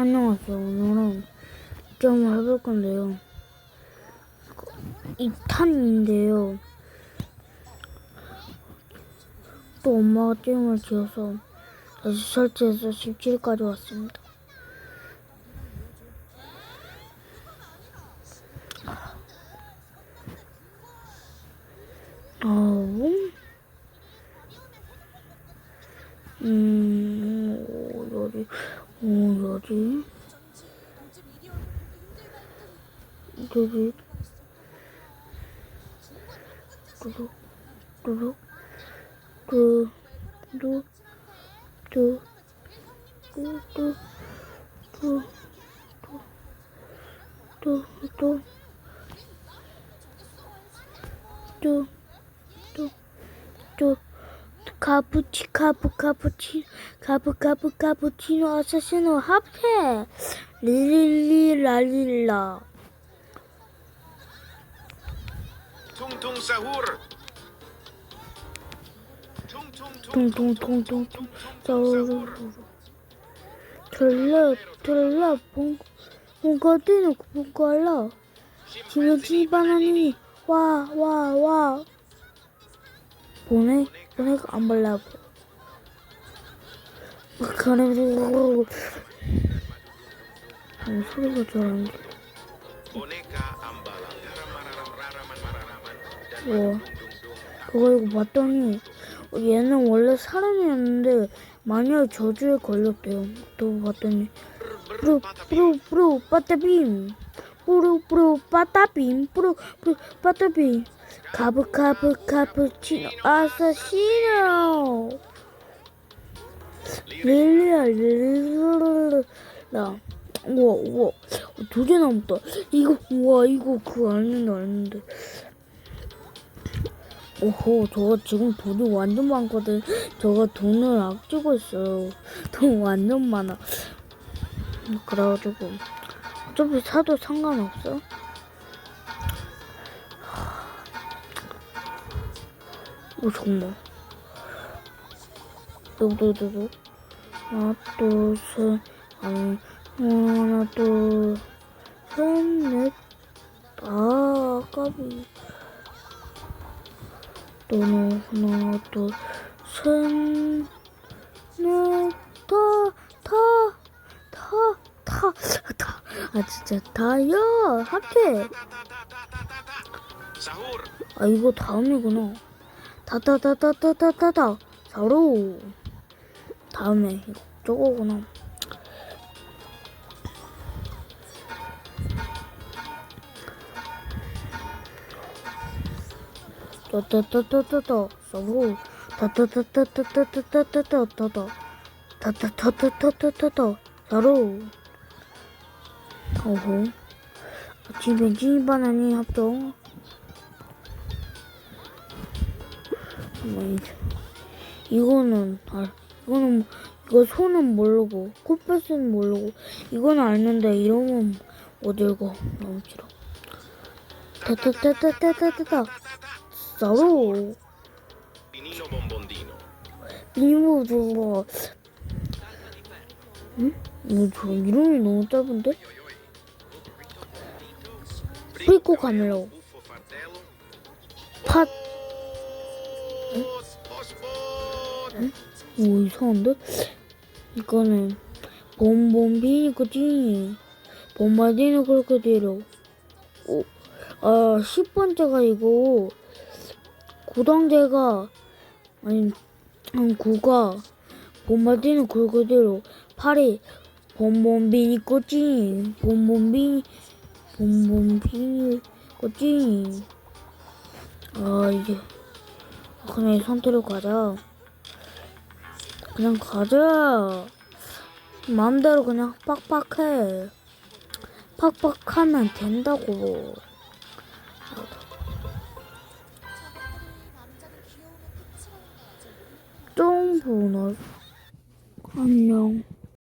안녕하세요. 오늘은 점을 해볼 건데요. 2탄인데요. 또 엄마가 게임을 지어서 다시 설치해서 17까지 왔습니다. 어, 음, 어, 여기, 어, 여기, 여기, 뚜룩, 뚜룩, 뚜, 뚜, 뚜, 뚜, 뚜, 뚜, 뚜, 뚜, 뚜, 뚜, 뚜, 카푸치 카푸 카푸치 카푸 카푸 카푸치노 아사시노 합해 릴릴리 랄릴라. tung tung 퉁퉁퉁퉁퉁 짜르르르 틀라 틀라 봉 봉가디노 봉가라. 지금 집안 하니. 와와와. 보내 보내가 안 발라 그래 소리가 잘안 돼. boneka ambalan. Raram raraman mararaman. Dan 와 dung dung. 그거 이거 봤더니 얘는 원래 사람이었는데 마녀의 저주에 걸렸대요. 또 봤더니 뿌르 뿌르 뿌르 빠따빔 뿌르 뿌르 빠따빔 뿌르 뿌르 빠따빔 카브 카브 카푸치노 아사시노 릴리아 릴리라 우와 우와 두개 남았다 이거 우와 이거 그거 아는데 아는데 오호, 저거 지금 돈이 완전 많거든. 저거 돈을 아끼고 있어요. 돈 완전 많아. 그래가지고, 어차피 사도 상관없어. 오, 정말. 두두두두. 하나, 둘, 셋, 아니, 하나, 둘, 셋, 넷. 아, 까비. 너는 하나 둘셋넷 다, 다, 다, 다, 다, 아 진짜 다요 합해. 아 이거 다음이구나 다다다다다다다다. 바로 다음에 저거구나. 따따따따따따 서로 따따따따따따따따따따 따따따따따따따 서로 어허. 집에 집안하니 합동 뭐 이거는 아 이거는 이거 손은 모르고 코패스는 모르고 이건 알는데 이름은 못 읽어 너무 싫어 Pinino bombondino. 이모 저거 응? 이거 저 이름이 너무 짧은데? 프리코 fardello. 팟 Os. 오 이상한데? 이거는 봄봄비니 거지? 봄바디는 그렇게대로 오, 아 10번째가 이거. 구당제가 아니 음, 9가 봄바디는 그렇게대로 8이 봄봄비니 거지? 봄봄비 봄봄비니 거지? 아 이제 이 상태로 가자 그냥 가자. 마음대로 그냥 빡빡해. 빡빡하면 된다고. 좀 보너. 안녕.